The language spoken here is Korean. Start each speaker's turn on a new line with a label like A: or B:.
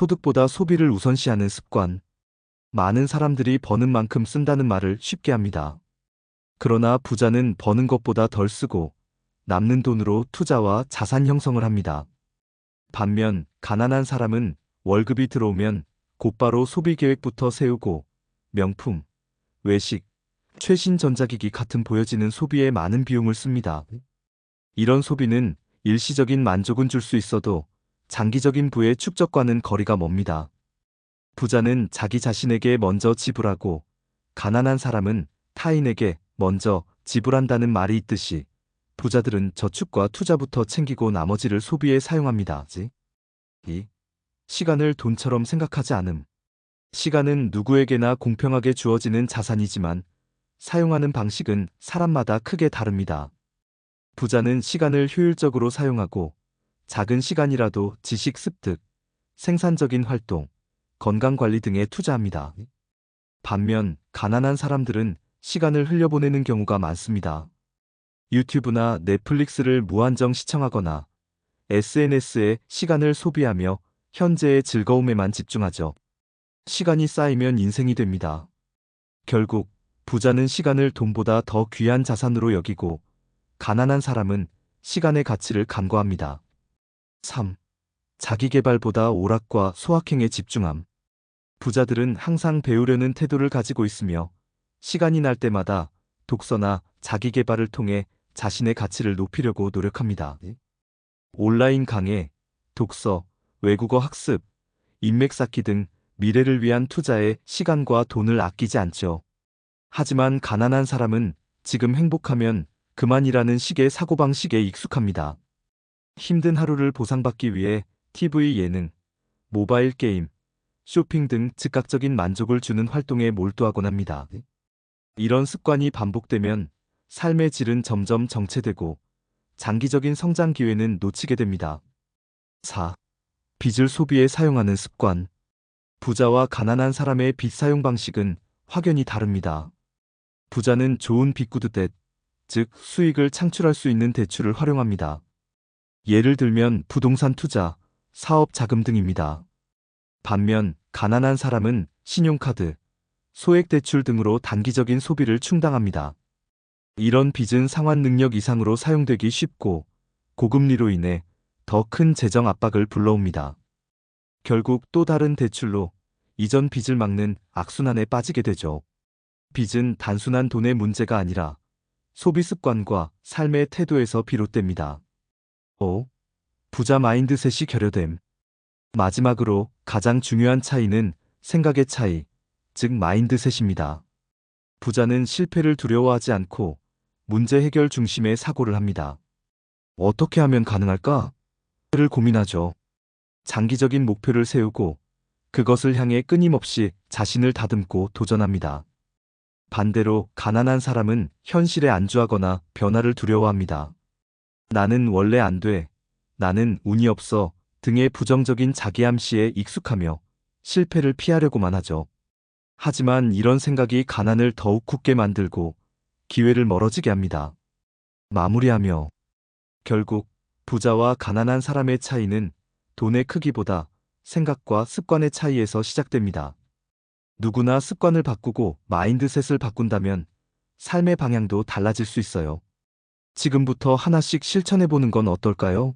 A: 소득보다 소비를 우선시하는 습관. 많은 사람들이 버는 만큼 쓴다는 말을 쉽게 합니다. 그러나 부자는 버는 것보다 덜 쓰고 남는 돈으로 투자와 자산 형성을 합니다. 반면 가난한 사람은 월급이 들어오면 곧바로 소비 계획부터 세우고 명품, 외식, 최신 전자기기 같은 보여지는 소비에 많은 비용을 씁니다. 이런 소비는 일시적인 만족은 줄 수 있어도 장기적인 부의 축적과는 거리가 멉니다. 부자는 자기 자신에게 먼저 지불하고 가난한 사람은 타인에게 먼저 지불한다는 말이 있듯이 부자들은 저축과 투자부터 챙기고 나머지를 소비에 사용합니다. 2. 시간을 돈처럼 생각하지 않음. 시간은 누구에게나 공평하게 주어지는 자산이지만 사용하는 방식은 사람마다 크게 다릅니다. 부자는 시간을 효율적으로 사용하고 작은 시간이라도 지식 습득, 생산적인 활동, 건강관리 등에 투자합니다. 반면 가난한 사람들은 시간을 흘려보내는 경우가 많습니다. 유튜브나 넷플릭스를 무한정 시청하거나 SNS에 시간을 소비하며 현재의 즐거움에만 집중하죠. 시간이 쌓이면 인생이 됩니다. 결국 부자는 시간을 돈보다 더 귀한 자산으로 여기고 가난한 사람은 시간의 가치를 간과합니다. 3. 자기개발보다 오락과 소확행에 집중함. 부자들은 항상 배우려는 태도를 가지고 있으며 시간이 날 때마다 독서나 자기개발을 통해 자신의 가치를 높이려고 노력합니다. 온라인 강의, 독서, 외국어 학습, 인맥 쌓기 등 미래를 위한 투자에 시간과 돈을 아끼지 않죠. 하지만 가난한 사람은 지금 행복하면 그만이라는 식의 사고방식에 익숙합니다. 힘든 하루를 보상받기 위해 TV 예능, 모바일 게임, 쇼핑 등 즉각적인 만족을 주는 활동에 몰두하곤 합니다. 이런 습관이 반복되면 삶의 질은 점점 정체되고 장기적인 성장 기회는 놓치게 됩니다. 4. 빚을 소비에 사용하는 습관. 부자와 가난한 사람의 빚 사용 방식은 확연히 다릅니다. 부자는 좋은 빚구두댓, 즉 수익을 창출할 수 있는 대출을 활용합니다. 예를 들면 부동산 투자, 사업 자금 등입니다. 반면 가난한 사람은 신용카드, 소액 대출 등으로 단기적인 소비를 충당합니다. 이런 빚은 상환 능력 이상으로 사용되기 쉽고 고금리로 인해 더 큰 재정 압박을 불러옵니다. 결국 또 다른 대출로 이전 빚을 막는 악순환에 빠지게 되죠. 빚은 단순한 돈의 문제가 아니라 소비 습관과 삶의 태도에서 비롯됩니다. 5. 부자 마인드셋이 결여됨. 마지막으로 가장 중요한 차이는 생각의 차이, 즉 마인드셋입니다. 부자는 실패를 두려워하지 않고 문제 해결 중심의 사고를 합니다. 어떻게 하면 가능할까? 를 고민하죠. 장기적인 목표를 세우고 그것을 향해 끊임없이 자신을 다듬고 도전합니다. 반대로 가난한 사람은 현실에 안주하거나 변화를 두려워합니다. 나는 원래 안 돼. 나는 운이 없어. 등의 부정적인 자기암시에 익숙하며 실패를 피하려고만 하죠. 하지만 이런 생각이 가난을 더욱 굳게 만들고 기회를 멀어지게 합니다. 마무리하며 결국 부자와 가난한 사람의 차이는 돈의 크기보다 생각과 습관의 차이에서 시작됩니다. 누구나 습관을 바꾸고 마인드셋을 바꾼다면 삶의 방향도 달라질 수 있어요. 지금부터 하나씩 실천해보는 건 어떨까요?